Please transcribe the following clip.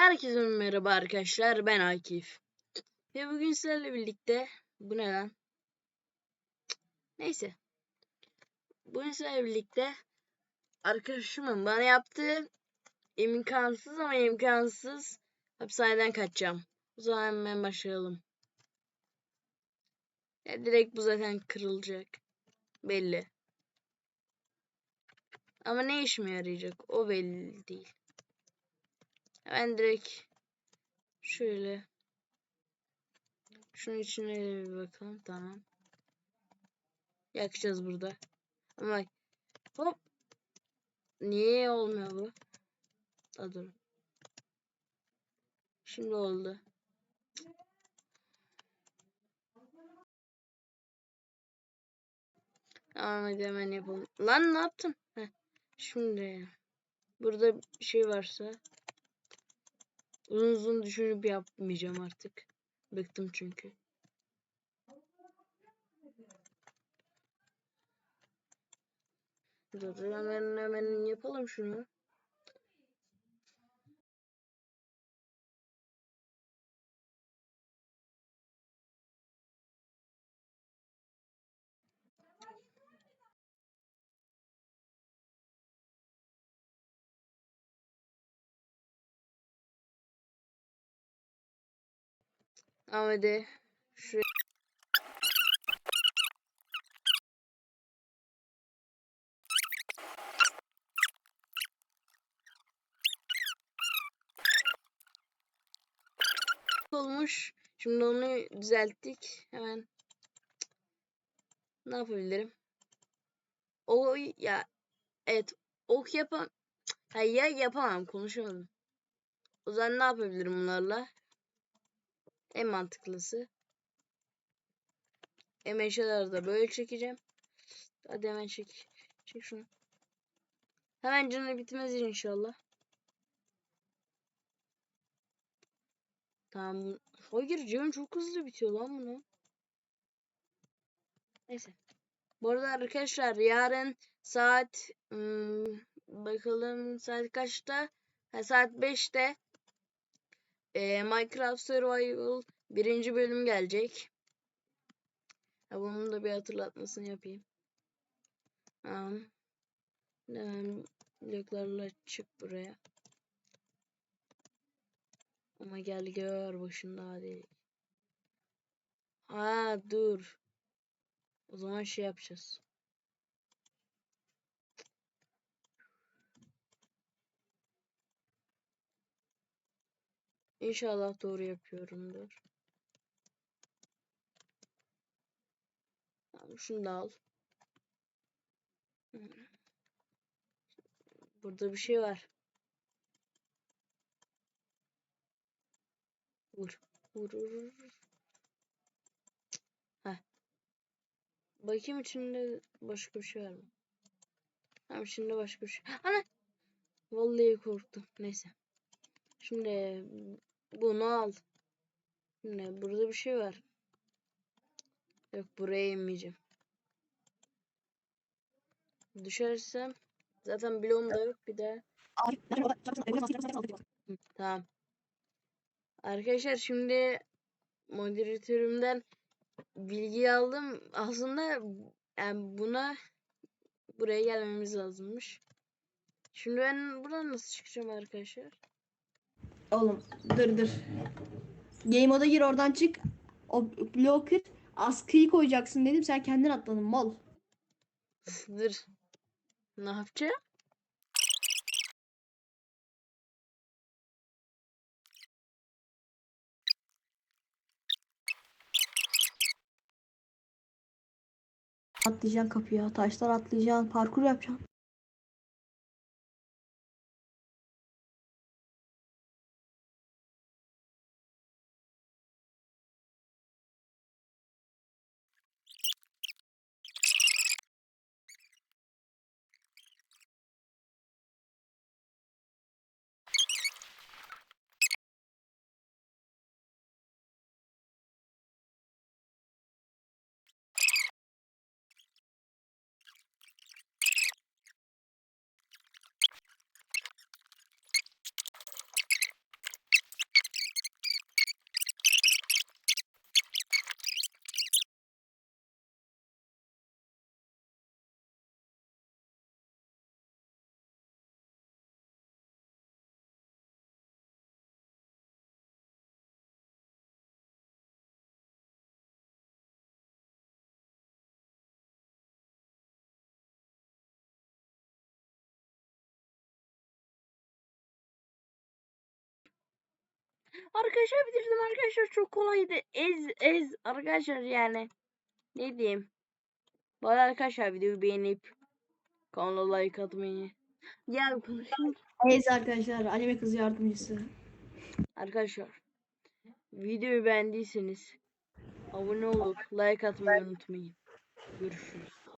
Herkese merhaba arkadaşlar ben Akif. Ve bugün sizlerle birlikte bu ne lan? Neyse. Bugün sizlerle birlikte arkadaşımın bana yaptığı imkansız ama imkansız hapishaneden kaçacağım. O zaman hemen başlayalım. Ya direkt bu zaten kırılacak. Belli. Ama ne işime yarayacak o belli değil. Ben direkt şöyle şunun içine bir bakalım tamam. Yakacağız burada. Ama hop niye olmuyor bu? Dur. Şimdi oldu. Tamam hadi hemen yapalım. Lan ne yaptın? Heh. Şimdi burada bir şey varsa Uzun uzun düşünüp yapmayacağım artık. Bıktım çünkü. Dur hemen hemen yapalım şunu. Ama de şuraya olmuş. Şimdi onu düzelttik. Hemen ne yapabilirim? O ya evet ok yapam ya yapamam konuşamadım. O zaman ne yapabilirim bunlarla? En mantıklısı. Hem eşyaları da böyle çekeceğim. Hadi hemen çek. Çek şunu. Hemen canı bitmez inşallah. Tamam. Hayır canım çok hızlı bitiyor lan bunu. Neyse. Bu arada arkadaşlar yarın saat ım, bakalım saat kaçta? Ha, saat 5'te e, Minecraft Survival birinci bölüm gelecek. Ha, bunun da bir hatırlatmasını yapayım. Tamam. Hemen bloklarla çık buraya. Ama gel gör başında hadi. Ha dur. O zaman şey yapacağız. İnşallah doğru yapıyorumdur. Tamam şunu da al. Burada bir şey var. Vur. Vur vur vur. Bakayım içinde başka bir şey var mı? Tamam içinde başka bir şey. Ana! Vallahi korktum. Neyse. Şimdi bunu al. Şimdi burada bir şey var. Yok buraya inmeyeceğim. Düşersem zaten bloğum da yok bir de. Hı, Tamam. Arkadaşlar şimdi moderatörümden bilgi aldım. Aslında yani buna buraya gelmemiz lazımmış. Şimdi ben buradan nasıl çıkacağım arkadaşlar? Oğlum dur dur. Game moda gir oradan çık. O blocker askıyı koyacaksın dedim sen kendin atladın mal. Dur. Ne yapacağım? Atlayacaksın kapıya, taşlar atlayacaksın, parkur yapacaksın. Arkadaşlar bitirdim arkadaşlar çok kolaydı. Ez ez arkadaşlar yani. Ne diyeyim. Bu arada arkadaşlar videoyu beğenip kanala like atmayı. Ya konuşayım. Evet arkadaşlar anime kız yardımcısı. Arkadaşlar videoyu beğendiyseniz abone olup like atmayı unutmayın. Görüşürüz.